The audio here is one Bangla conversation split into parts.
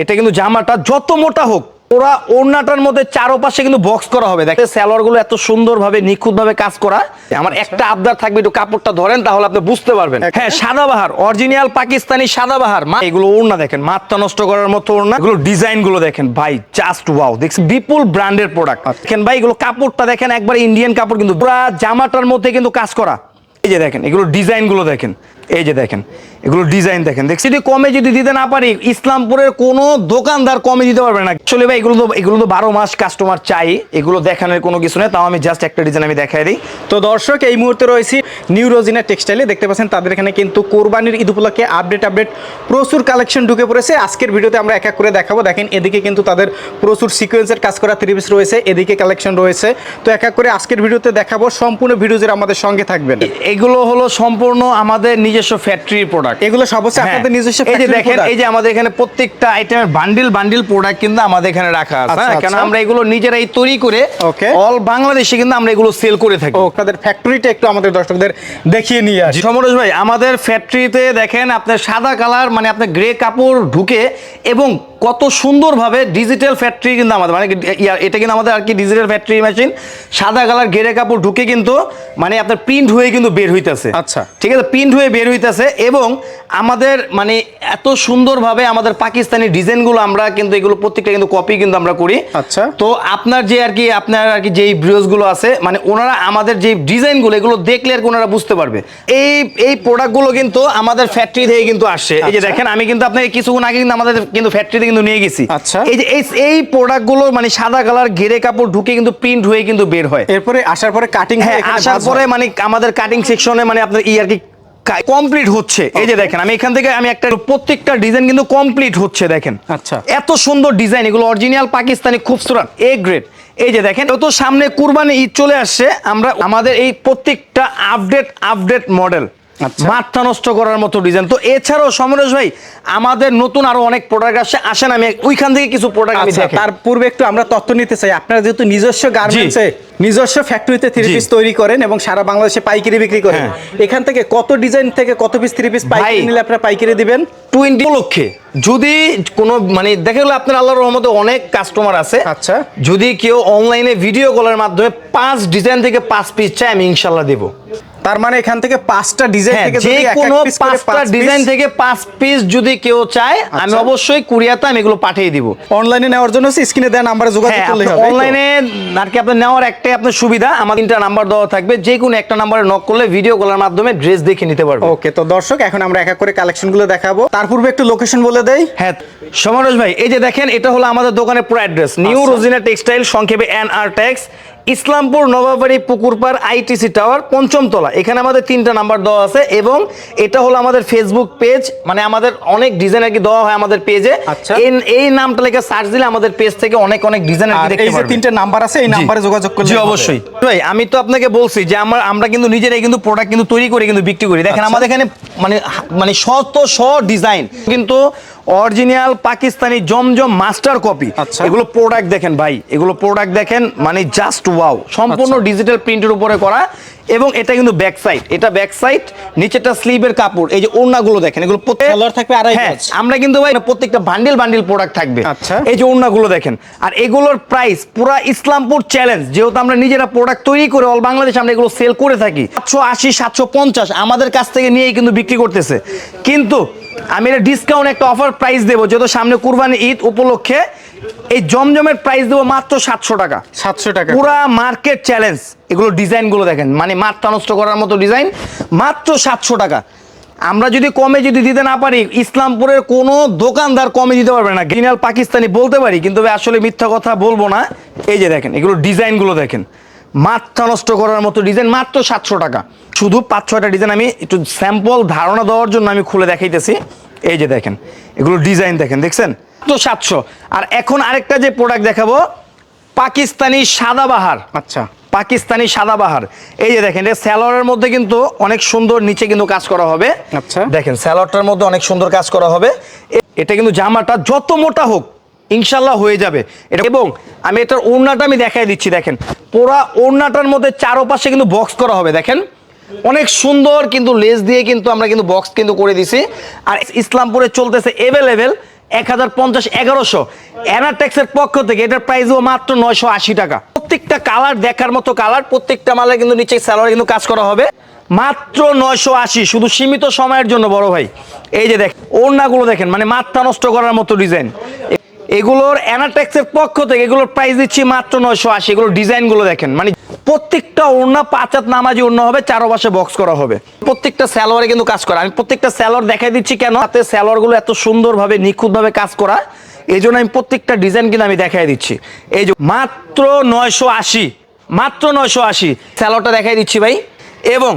এটা কিন্তু জামাটা যত মোটা হোক, ওরা ওড়নাটার মধ্যে চারোপাশে কিন্তু বক্স করা হবে। দেখেন স্যালোয়ারগুলো এত সুন্দর ভাবে নিখুঁত ভাবে কাজ করা। আমার একটা আবদার থাকবে, একটু কাপড়টা ধরেন, তাহলে আপনি বুঝতে পারবেন। হ্যাঁ সাদাবাহার অরিজিনাল পাকিস্তানি সাদাবাহার মা, এগুলো ওড়না দেখেন মাথা নষ্ট করার মতো ওড়না। এগুলো ডিজাইনগুলো দেখেন, ভাই জাস্ট ওয়াও দেখছেন বিপুল ব্র্যান্ডের প্রোডাক্ট দেখেন ভাই, এগুলো কাপড়টা দেখেন, একবার ইন্ডিয়ান কাপড় কিন্তু, পুরা জামাটার মধ্যে কিন্তু কাজ করা। এই যে দেখেন, এগুলো ডিজাইনগুলো দেখেন। এই যে দেখেন, এগুলো ডিজাইন দেখেন। দেখছি যদি কমে যদি দিতে না পারি, ইসলামপুরের কোনো দোকানদার কমে দিতে পারবে না। চলে ভাই, এগুলো তো এগুলো তো বারো মাস কাস্টমার চাই, এগুলো দেখানোর কোনো কিছু নেই, তাও আমি জাস্ট একটা ডিজাইন আমি দেখাই দিই। তো দর্শক, এই মুহূর্তে রয়েছি নিউ রোজিনা টেক্সটাইলে দেখতে পাচ্ছেন তাদের এখানে কিন্তু কোরবানির ঈদ উপলক্ষে আপডেট আপডেট প্রচুর কালেকশন ঢুকে পড়েছে। আজকের ভিডিওতে আমরা এক এক করে দেখাবো। দেখেন, এদিকে কিন্তু তাদের প্রচুর সিকোয়েন্সের কাজ করা পিস রয়েছে, এদিকে কালেকশন রয়েছে। তো এক এক করে আজকের ভিডিওতে দেখাবো, সম্পূর্ণ ভিডিও জুড়ে আমাদের সঙ্গে থাকবেন। এগুলো হলো সম্পূর্ণ আমাদের নিজস্ব ফ্যাক্টরির প্রোডাক্ট এগুলো সব হচ্ছে আপনাদের নিজস্ব হ্যাঁ। এই যে দেখেন এই যে আমাদের এখানে প্রত্যেকটা আইটেমের বান্ডিল বান্ডিল প্রোডাক্ট কিন্তু আমাদের এখানে রাখা আছে কারণ হ্যাঁ? আচ্ছা। আমরা এগুলো নিজেরাই তৈরি করে ওকে অল বাংলাদেশে কিন্তু আমরা এগুলো সেল করে থাকি আপনাদের ফ্যাক্টরিটা একটু আমাদের দর্শকদের দেখিয়ে নিয়ে আসি সমরেশ ভাই আমাদের ফ্যাক্টরিতে দেখেন আপনার সাদা কালার মানে আপনার গ্রে কাপড় ঢুকে এবং কত সুন্দরভাবে ডিজিটাল ফ্যাক্টরি কিন্তু আমাদের মানে এটা কিন্তু আমাদের আর কি ডিজিটাল ফ্যাক্টরি মেশিন সাদা কালার গ্রে কাপড় ঢুকে কিন্তু মানে আপনার প্রিন্ট হয়ে কিন্তু বের হইতেছে আচ্ছা। ঠিক আছে প্রিন্ট হয়ে বের হইতেছে এবং আমাদের মানে এত সুন্দরভাবে আমাদের পাকিস্তানি ডিজাইনগুলো আমরা কিন্তু এগুলো প্রত্যেকটা কিন্তু কপি কিন্তু আমরা করি আচ্ছা। তো আপনার যে আর কি আপনার আর কি যেই ব্রিউজগুলো আছে মানে ওনারা আমাদের যে ডিজাইনগুলো এগুলো দেখলে আর কি ওনারা বুঝতে পারবে এই এই প্রোডাক্টগুলো কিন্তু আমাদের ফ্যাক্টরি থেকে কিন্তু আসছে এই যে আচ্ছা। দেখেন আমি কিন্তু আপনাকে কিছুক্ষণ আগে কিন্তু আমাদের কিন্তু ফ্যাক্টরিতে কিন্তু নিয়ে গেছি। আচ্ছা। এই যে এই প্রোডাক্টগুলো মানে সাদা কালার ঘেরে কাপড় ঢুকে কিন্তু প্রিন্ট হয়ে কিন্তু বের হয়। এরপরে আসার পরে কাটিং হ্যাঁ আসার পরে মানে আমাদের কাটিং সেকশনে মানে আপনার ই আর কি কমপ্লিট হচ্ছে। এই যে দেখেন আমি এখান থেকে আমি একটা প্রত্যেকটা ডিজাইন কিন্তু কমপ্লিট হচ্ছে দেখেন। আচ্ছা। এত সুন্দর ডিজাইন এগুলো original Pakistani Khubsurat A grade এই যে দেখেন তো সামনে কুরবানি ঈদ চলে আসছে আমরা আমাদের এই প্রত্যেকটা আপডেট আপডেট মডেল। মাথা নষ্ট করার মতো ডিজাইন তো এছাড়াও সমরেশ ভাই আমাদের নতুন আরও অনেক প্রোডাক্ট আসছে। আসেন আমি ওইখান থেকে কিছু প্রোডাক্ট আমি আচ্ছা তার পূর্বে একটু আমরা তথ্য নিতে চাই। আপনারা যেহেতু নিজস্ব গার্মেন্টসে নিজস্ব ফ্যাক্টরিতে থ্রি পিস তৈরি করেন এবং সারা বাংলাদেশে পাইকারি বিক্রি করেন হ্যাঁ। এখান থেকে কত ডিজাইন থেকে কত পিস থ্রি পিস পাইকারি। নিলে আপনারা পাইকারি দিবেন? টোয়েন্টি লক্ষে যদি কোনো মানে দেখা গেলো আপনার আল্লাহর রহমতে অনেক কাস্টমার আছে। আচ্ছা। যদি কেউ অনলাইনে ভিডিও কলের মাধ্যমে পাঁচ ডিজাইন থেকে পাঁচ পিস চাই আমি ইনশাল্লাহ দেবো। তার মানে এখান থেকে পাঁচটা ডিজাইন হ্যাঁ থেকে যে কোনো পাঁচটা পাঁচ ডিজাইন থেকে পাঁচ পিস যদি কেউ চায় আমি আচ্ছা। অবশ্যই কুরিয়াতে আমি এগুলো পাঠিয়ে দিব। অনলাইনে নেওয়ার জন্য স্ক্রিনে দেওয়া নাম্বারে যোগাযোগ হ্যাঁ করলে হবে অনলাইনে আর কি আপনার নেওয়ার একটাই আপনার সুবিধা আমার তিনটা নাম্বার দেওয়া থাকবে যে কোনো একটা নাম্বারে নক করলে ভিডিও কলের মাধ্যমে ড্রেস দেখে নিতে পারবে। ওকে তো দর্শক এখন আমরা এক এক করে কালেকশনগুলো দেখাবো। তার পূর্বে একটু লোকেশন বলে দেই। হ্যাঁ সমরেশ ভাই এই যে দেখেন এটা হলো আমাদের দোকানের পুরো অ্যাড্রেস নিউ। রোজিনা টেক্সটাইল সংক্ষেপে N R tex Islampur Nawabbari Pukurpar ITC tower পঞ্চম তলা। এখানে আমাদের তিনটা নাম্বার দেওয়া আছে এবং এটা হলো আমাদের ফেসবুক পেজ মানে আমাদের অনেক ডিজাইন আর কি দেওয়া হয় আমাদের পেজে আচ্ছা। এই নামটা লেখা সার্চ দিলে আমাদের পেজ থেকে অনেক অনেক ডিজাইন এই যে তিনটে নাম্বার আছে এই নাম্বারে যোগাযোগ করলে জি অবশ্যই। ভাই আমি তো আপনাকে বলছি যে আমার আমরা কিন্তু নিজেরাই কিন্তু প্রোডাক্ট কিন্তু তৈরি করে কিন্তু বিক্রি করি। দেখেন আচ্ছা। আমাদের এখানে মানে মানে শত শ ডিজাইন কিন্তু original Pakistani Zamzam master copy আচ্ছা। এগুলো প্রোডাক্ট দেখেন ভাই এগুলো প্রোডাক্ট দেখেন মানে জাস্ট ওয়াও সম্পূর্ণ আচ্ছা। ডিজিটাল প্রিন্টের উপরে করা এবং এটা কিন্তু ব্যাক সাইড এটা ব্যাক সাইড নিচেটা স্লিভের কাপড় এই যে ওড়নাগুলো দেখেন এগুলো সালোয়ার থাকবে আড়াই হ্যাঁ। আমরা কিন্তু ভাই প্রত্যেকটা বান্ডিল বান্ডিল প্রোডাক্ট থাকবে আচ্ছা। এই যে ওড়নাগুলো দেখেন আর এগুলোর প্রাইস পুরা ইসলামপুর চ্যালেঞ্জ যেহেতু আমরা নিজেরা প্রোডাক্ট তৈরি করে অল বাংলাদেশ আমরা এগুলো সেল করে থাকি সাতশো আশি সাতশো পঞ্চাশ আমাদের কাছ থেকে নিয়েই কিন্তু বিক্রি করতেছে কিন্তু আমি এটা ডিসকাউন্ট একটা অফার প্রাইস দেবো যেহেতু সামনে কুরবানি ঈদ উপলক্ষে এই জমজমের প্রাইস দেবো মাত্র সাতশো টাকা। সাতশো টাকা। পুরা মার্কেট চ্যালেঞ্জ এগুলো ডিজাইনগুলো দেখেন। মানে মাথা নষ্ট করার মতো ডিজাইন মাত্র সাতশো টাকা। আমরা যদি কমে যদি দিতে না পারি ইসলামপুরের কোনো দোকানদার কমে দিতে পারবে না। গিনাল পাকিস্তানি বলতে পারি কিন্তু আসলে মিথ্যা কথা বলব না। এই যে দেখেন এগুলো ডিজাইনগুলো দেখেন। মাথা নষ্ট করার মতো ডিজাইন মাত্র সাতশো টাকা। শুধু পাঁচ ছয়টা ডিজাইন আমি একটু স্যাম্পল ধারণা দেওয়ার জন্য আমি খুলে দেখাইতেছি। এই যে দেখেন এগুলো ডিজাইন দেখেন দেখছেন? তো সাতশো। আর এখন আরেকটা যে প্রোডাক্ট দেখাবো পাকিস্তানি সাদাবাহার। আচ্ছা। পাকিস্তানি সাদাবাহার। এই যে দেখেন এটা স্যালোয়ারের মধ্যে কিন্তু অনেক সুন্দর নিচে কিন্তু কাজ করা হবে। আচ্ছা। দেখেন স্যালোয়ারটার মধ্যে অনেক সুন্দর কাজ করা হবে। এটা কিন্তু জামাটা যত মোটা হোক ইনশাল্লাহ হয়ে যাবে। এটা এবং আমি এটার ওড়নাটা আমি দেখাই দিচ্ছি দেখেন। পুরা ওড়নাটার মধ্যে চারোপাশে কিন্তু বক্স করা হবে দেখেন। অনেক সুন্দর কিন্তু লেস দিয়ে কিন্তু আমরা কিন্তু বক্স কিন্তু করে দিছি। আর ইসলামপুরে চলতেছে এভেলেবেল এক হাজার পঞ্চাশ এগারোশো। অ্যানাটেক্সের পক্ষ থেকে এটার প্রাইসও মাত্র নয়শো আশি টাকা। প্রত্যেকটা কালার দেখার মতো কালার প্রত্যেকটা মালের কিন্তু নিচে স্যালোয়ার কিন্তু কাজ করা হবে। মাত্র নয়শো আশি, শুধু সীমিত সময়ের জন্য বড় ভাই। এই যে দেখ, ওড়নাগুলো দেখেন মানে মাথা নষ্ট করার মতো ডিজাইন এগুলোর অ্যানাটেক্সের পক্ষ থেকে এগুলোর প্রাইস দিচ্ছি মাত্র নয়শো আশি, এগুলোর ডিজাইনগুলো দেখেন মানে প্রত্যেকটা ওড়না পাঁচাত নামাজি ওড়না হবে চারো পাশে বক্স করা হবে। প্রত্যেকটা স্যালোয়ারে কিন্তু কাজ করা। আমি প্রত্যেকটা স্যালোয়ার দেখাই দিচ্ছি কেন? হাতে স্যালোয়ারগুলো এত সুন্দরভাবে নিখুঁতভাবে কাজ করা। এই জন্য আমি প্রত্যেকটা ডিজাইন কিন্তু আমি দেখাই দিচ্ছি। এই যে মাত্র নয়শো আশি মাত্র নয়শো আশি স্যালোয়ারটা দেখাই দিচ্ছি ভাই। এবং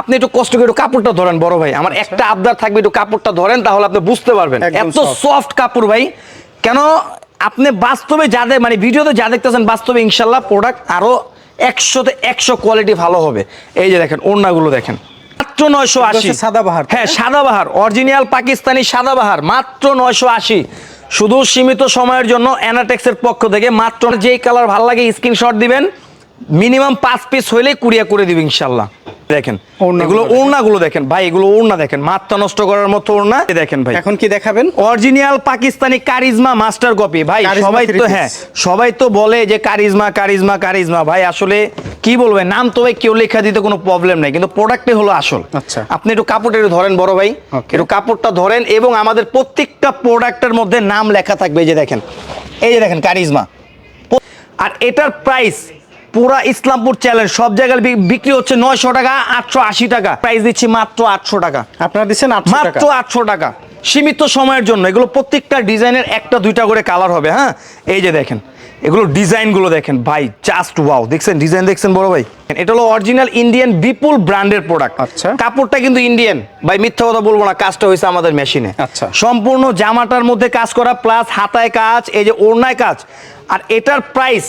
আপনি একটু কষ্ট করে একটু কাপড়টা ধরেন বড় ভাই। আমার একটা আবদার থাকবে একটু কাপড়টা ধরেন তাহলে আপনি বুঝতে পারবেন। এত সফট কাপড় ভাই। কেন? আপনি বাস্তবে যা মানে ভিডিওতে যা দেখতেছেন বাস্তবে ইনশাল্লাহ প্রোডাক্ট আরও একশোতে একশো কোয়ালিটি ভালো হবে। এই যে দেখেন ওড়নাগুলো দেখেন। মাত্র নয়শো আশি। সাদাবাহার, হ্যাঁ? সাদাবাহার অরিজিনাল পাকিস্তানি সাদাবাহার মাত্র নয়শো আশি। শুধু সীমিত সময়ের জন্য অ্যানাটেক্সের পক্ষ থেকে মাত্র যেই কালার ভালো লাগে স্ক্রিনশট দিবেন। মিনিমাম পাঁচ পিস হইলে কুরিয়া করে দিবে ইনশাল্লাহ দেখেন এগুলো। ওড়নাগুলো দেখেন ভাই এগুলো ওড়না দেখেন মাত্রা নষ্ট করার মতো ওড়না দেখেন ভাই। এখন কি দেখাবেন? Original Pakistani Charizma master copy ভাই সবাই তো হ্যাঁ সবাই তো বলে যে কারিজমা কারিজমা কারিজমা ভাই আসলে কি বলবে নাম তো ভাই কেউ লেখা দিতে কোনো প্রবলেম নাই কিন্তু প্রোডাক্টে হলো আসল। আচ্ছা। আপনি একটু কাপড়টা একটু ধরেন বড় ভাই একটু কাপড়টা ধরেন এবং আমাদের প্রত্যেকটা প্রোডাক্টের মধ্যে নাম লেখা থাকবে এই যে দেখেন এই যে দেখেন কারিজমা। আর এটার প্রাইস পুরা ইসলামপুর চ্যালেঞ্জ সব জায়গায় বিক্রি হচ্ছে নয়শো টাকা আটশো আশি টাকা। প্রাইস দিচ্ছি মাত্র আটশো টাকা। আপনারা দিচ্ছেন মাত্র আটশো টাকা। সীমিত সময়ের জন্য। এগুলো প্রত্যেকটা ডিজাইনের একটা দুইটা করে কালার হবে হ্যাঁ? এই যে দেখেন এগুলো ডিজাইনগুলো দেখেন। ভাই জাস্ট ওয়াও দেখছেন ডিজাইন দেখছেন বড় ভাই? এটা হলো অরিজিনাল ইন্ডিয়ান বিপুল ব্র্যান্ডের প্রোডাক্ট আচ্ছা। কাপড়টা কিন্তু ইন্ডিয়ান ভাই মিথ্যা কথা বলব না কাজটা হয়েছে আমাদের মেশিনে আচ্ছা। সম্পূর্ণ জামাটার মধ্যে কাজ করা প্লাস হাতায় কাজ এই যে ওড়নায় কাজ। আর এটার প্রাইস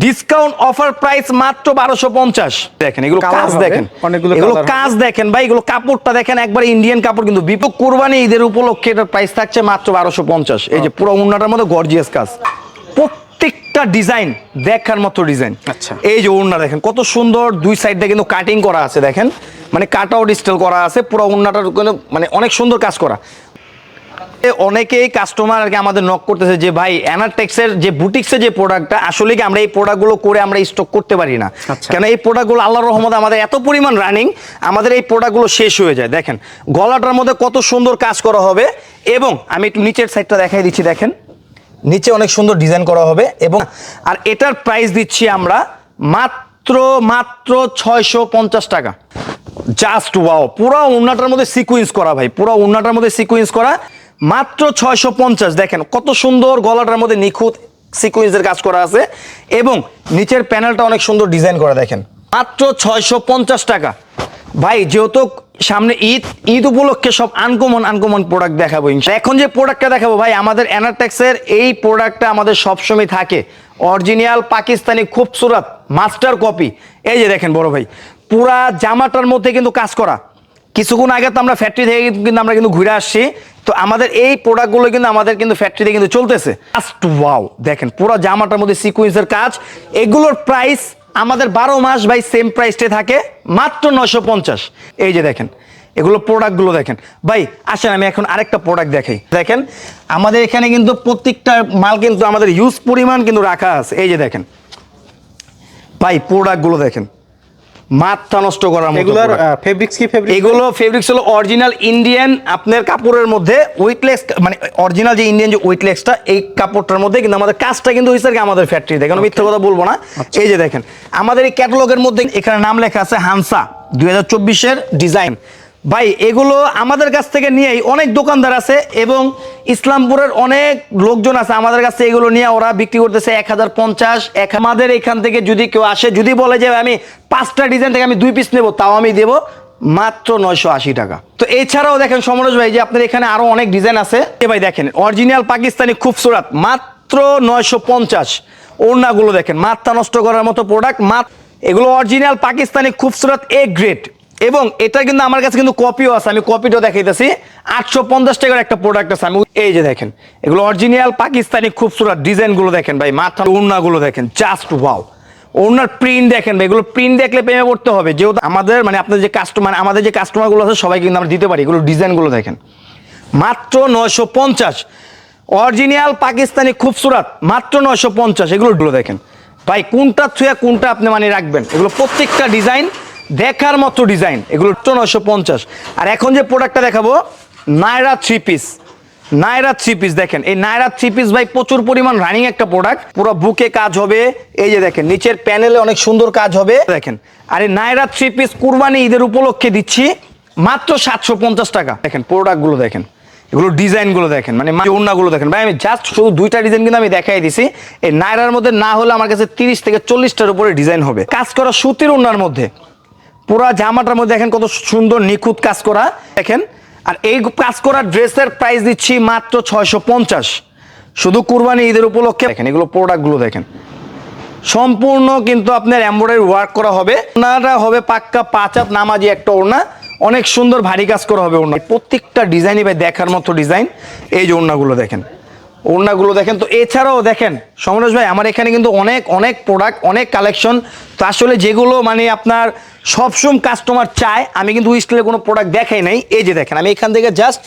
ডিসকাউন্ট অফার প্রাইস মাত্র বারোশো পঞ্চাশ। দেখেন এগুলো কাজ দেখেন। অনেকগুলো এগুলো কাজ দেখেন ভাই এগুলো কাপড়টা দেখেন একবার ইন্ডিয়ান কাপড় কিন্তু বিপুল কোরবানি ঈদের উপলক্ষে এটার প্রাইস থাকছে মাত্র বারোশো পঞ্চাশ। এই যে পুরো উন্নাটার মধ্যে গর্জিয়াস কাজ। প্রত্যেকটা ডিজাইন দেখার মতো ডিজাইন আচ্ছা। এই যে ওড়না দেখেন কত সুন্দর দুই সাইডে কিন্তু কাটিং করা আছে দেখেন। মানে কাট আউট স্টাইল করা আছে পুরো উন্নাটার মানে অনেক সুন্দর কাজ করা। অনেকেই কাস্টমার আর কি আমাদের নক করতেছে যে ভাই অ্যানাটেক্সের যে বুটিক্সের যে প্রোডাক্টটা আসলে কি আমরা এই প্রোডাক্টগুলো করে আমরা স্টক করতে পারি না? আচ্ছা। কেন এই প্রোডাক্টগুলো আল্লাহর রহমতে আমাদের এত পরিমাণ রানিং আমাদের এই প্রোডাক্টগুলো শেষ হয়ে যায়। দেখেন গলাটার মধ্যে কত সুন্দর কাজ করা হবে এবং আমি একটু নিচের সাইডটা দেখাই দিচ্ছি দেখেন। নিচে অনেক সুন্দর ডিজাইন করা হবে এবং আর এটার প্রাইস দিচ্ছি আমরা মাত্র মাত্র ছয়শো পঞ্চাশ টাকা। জাস্ট ওয়াও পুরো উন্নাটার মধ্যে সিকুয়েন্স করা ভাই পুরো উন্নাটার মধ্যে সিকুয়েন্স করা। মাত্র ছয়শো পঞ্চাশ। দেখেন কত সুন্দর গলাটার মধ্যে নিখুঁত সিকুয়েন্সের কাজ করা আছে এবং নিচের প্যানেলটা অনেক সুন্দর ডিজাইন করা, দেখেন। মাত্র ছয়শো পঞ্চাশ টাকা। ভাই, যেহেতু সামনে ঈদ ঈদ উপলক্ষে সব আনকমন আনকমন প্রোডাক্ট দেখাবো। এখন যে প্রোডাক্টটা দেখাবো, ভাই, আমাদের অ্যানাটেক্সের এই প্রোডাক্টটা আমাদের সবসময় থাকে। Original Pakistani Khubsurat master copy এই যে দেখেন, বড় ভাই, পুরা জামাটার মধ্যে কিন্তু কাজ করা। কিছুক্ষণ আগে তো আমরা ফ্যাক্টরি থেকে কিন্তু আমরা কিন্তু ঘুরে আসছি। তো আমাদের এই প্রোডাক্টগুলো কিন্তু আমাদের কিন্তু ফ্যাক্টরিতে কিন্তু চলতেছে। জাস্ট ওয়াও দেখেন, পুরো জামাটার মধ্যে সিকুয়েন্সের কাজ। এগুলোর প্রাইস আমাদের বারো মাস ভাই সেম প্রাইসটে থাকে, মাত্র নশো পঞ্চাশ। এই যে দেখেন, এগুলো প্রোডাক্টগুলো দেখেন। ভাই, আসেন, আমি এখন আরেকটা প্রোডাক্ট দেখাই। দেখেন, আমাদের এখানে কিন্তু প্রত্যেকটা মাল কিন্তু আমাদের ইউজ পরিমাণ কিন্তু রাখা আছে। এই যে দেখেন, ভাই প্রোডাক্টগুলো দেখেন। মাথা নষ্ট করার মতো এগুলার ফেব্রিক্স কি ফেব্রিক এগুলো ফেব্রিক্স হলো অরিজিনাল ইন্ডিয়ান আপনার কাপড়ের মধ্যে ওয়েটলেস মানে অরিজিনাল যে ইন্ডিয়ান যে ওয়েটলেসটা এই কাপড়টার মধ্যে কিন্তু আমাদের কাজটা কিন্তু হয়েছে আর কি আমাদের ফ্যাক্টরি দেখেন মিথ্যা কথা বলব না। এই যে দেখেন আমাদের এই ক্যাটালগের মধ্যে এখানে নাম লেখা আছে হানসা দুই হাজার চব্বিশের ডিজাইন ভাই, এগুলো আমাদের কাছ থেকে নিয়েই অনেক দোকানদার আছে এবং ইসলামপুরের অনেক লোকজন আছে আমাদের কাছে এগুলো নিয়ে ওরা বিক্রি করতেছে এক হাজার পঞ্চাশ, এক আমাদের এখান থেকে যদি কেউ আসে, যদি বলে যে আমি পাঁচটা ডিজাইন থেকে আমি দুই পিস নেব, তাও আমি দেবো মাত্র নয়শো আশি টাকা। তো এছাড়াও দেখেন সমরেশ ভাই, যে আপনার এখানে আরও অনেক ডিজাইন আছে। এ ভাই, দেখেন অরিজিনাল পাকিস্তানি খুবসুরাত, মাত্র নয়শো পঞ্চাশ। ওড়নাগুলো দেখেন মাত্রা নষ্ট করার মতো প্রোডাক্ট মাত্র এগুলো original Pakistani Khubsurat A grade এবং এটা কিন্তু আমার কাছে কিন্তু কপিও আছে আমি কপিটাও দেখাইতেছি। আটশো পঞ্চাশ টাকার একটা প্রোডাক্ট আছে আমি এই যে দেখেন এগুলো অরিজিনাল পাকিস্তানি খুবসুরাত ডিজাইনগুলো দেখেন ভাই মাথা ওড়নাগুলো দেখেন জাস্ট ওয়াও ওনার প্রিন্ট দেখেন ভাই, এগুলো প্রিন্ট দেখলে প্রেমে পড়তে হবে যেহেতু আমাদের মানে আপনাদের যে কাস্টমার আমাদের যে কাস্টমারগুলো আছে সবাই কিন্তু আমরা দিতে পারি এগুলো ডিজাইনগুলো দেখেন। মাত্র নয়শো পঞ্চাশ। অরিজিনাল পাকিস্তানি খুবসুরাত মাত্র নয়শো পঞ্চাশ এগুলো দেখেন। ভাই কোনটা ছুঁয়া কোনটা আপনি মানে রাখবেন? এগুলো প্রত্যেকটা ডিজাইন দেখার মতো ডিজাইন, এগুলো নয়শো পঞ্চাশ। আর এখন যে প্রোডাক্টটা দেখাবো Nayra three piece Nayra three piece দেখেন, এই নায়রা থ্রি পিস ভাই প্রচুর পরিমাণ রানিং একটা প্রোডাক্ট পুরো বুকে কাজ হবে, এই যে দেখেন, নিচের প্যানেলে অনেক সুন্দর কাজ হবে, দেখেন। আর এই নায়রা থ্রি পিস কুরবানি ঈদের উপলক্ষে দিচ্ছি মাত্র সাতশো পঞ্চাশ টাকা। দেখেন প্রোডাক্টগুলো দেখেন, এগুলো ডিজাইনগুলো দেখেন মানে ওড়নাগুলো দেখেন। ভাই, আমি জাস্ট শুধু দুইটা ডিজাইন কিন্তু আমি দেখাই দিছি। এই নায়রার মধ্যে না হলে আমার কাছে তিরিশ থেকে চল্লিশটার উপরে ডিজাইন হবে। কাজ করা সুতির ওড়নার মধ্যে। পুরা জামাটার মধ্যে দেখেন কত সুন্দর নিখুঁত কাজ করা। দেখেন, আর এই কাজ করা ড্রেসের প্রাইস দিচ্ছি মাত্র ছয়শো পঞ্চাশ। শুধু কুরবানি ঈদের উপলক্ষে। দেখেন, এগুলো প্রোডাক্টগুলো দেখেন। সম্পূর্ণ কিন্তু আপনার এমব্রয়ডারি ওয়ার্ক করা হবে। ওনারা হবে পাক্কা পাঁচ আপ নামাজি একটা ওড়না। অনেক সুন্দর ভারী কাজ করা হবে ওড়না। প্রত্যেকটা ডিজাইনই ভাই দেখার মতো ডিজাইন এই যে ওড়নাগুলো দেখেন। ওড়নাগুলো দেখেন। তো এছাড়াও দেখেন, সমরেশ ভাই, আমার এখানে কিন্তু অনেক অনেক প্রোডাক্ট অনেক কালেকশন তো আসলে যেগুলো মানে আপনার সবসময় কাস্টমার চায়, আমি কিন্তু স্টিলের কোনো প্রোডাক্ট দেখাই নাই। এই যে দেখেন, আমি এখান থেকে জাস্ট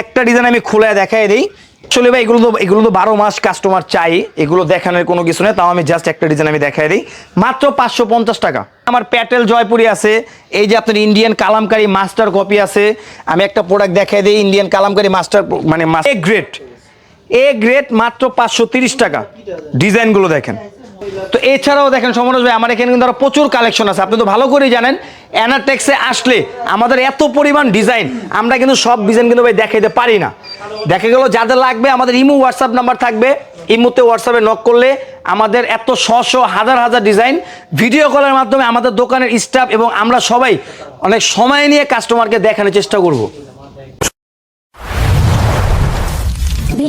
একটা ডিজাইন আমি খুলে দেখাই দিই। আসলে ভাই, এগুলো তো এগুলো তো বারো মাস কাস্টমার চাই এগুলো দেখানোর কোনো কিছু নেই, তাও আমি জাস্ট একটা ডিজাইন আমি দেখাই দিই। মাত্র পাঁচশো পঞ্চাশ টাকা। আমার প্যাটেল জয়পুরি আছে, এই যে আপনার ইন্ডিয়ান কালামকারি মাস্টার কপি আছে, আমি একটা প্রোডাক্ট দেখাই দিই ইন্ডিয়ান কালামকারি মাস্টার মানে এ গ্রেড এ গ্রেড মাত্র পাঁচশো তিরিশ টাকা। ডিজাইনগুলো দেখেন। তো এছাড়াও দেখেন সমরেশ ভাই, আমার এখানে কিন্তু আরও প্রচুর কালেকশন আছে। আপনি তো ভালো করেই জানেন অ্যানাটেক্সে আসলে আমাদের এত পরিমাণ ডিজাইন আমরা কিন্তু সব ডিজাইন কিন্তু ভাই দেখাইতে পারি না। দেখা গেল যাদের লাগবে, আমাদের ইমো হোয়াটসঅ্যাপ নাম্বার থাকবে। ইমোতে হোয়াটসঅ্যাপে নক করলে আমাদের এত শ শ হাজার হাজার ডিজাইন ভিডিও কলের মাধ্যমে আমাদের দোকানের স্টাফ এবং আমরা সবাই অনেক সময় নিয়ে কাস্টমারকে দেখানোর চেষ্টা করব।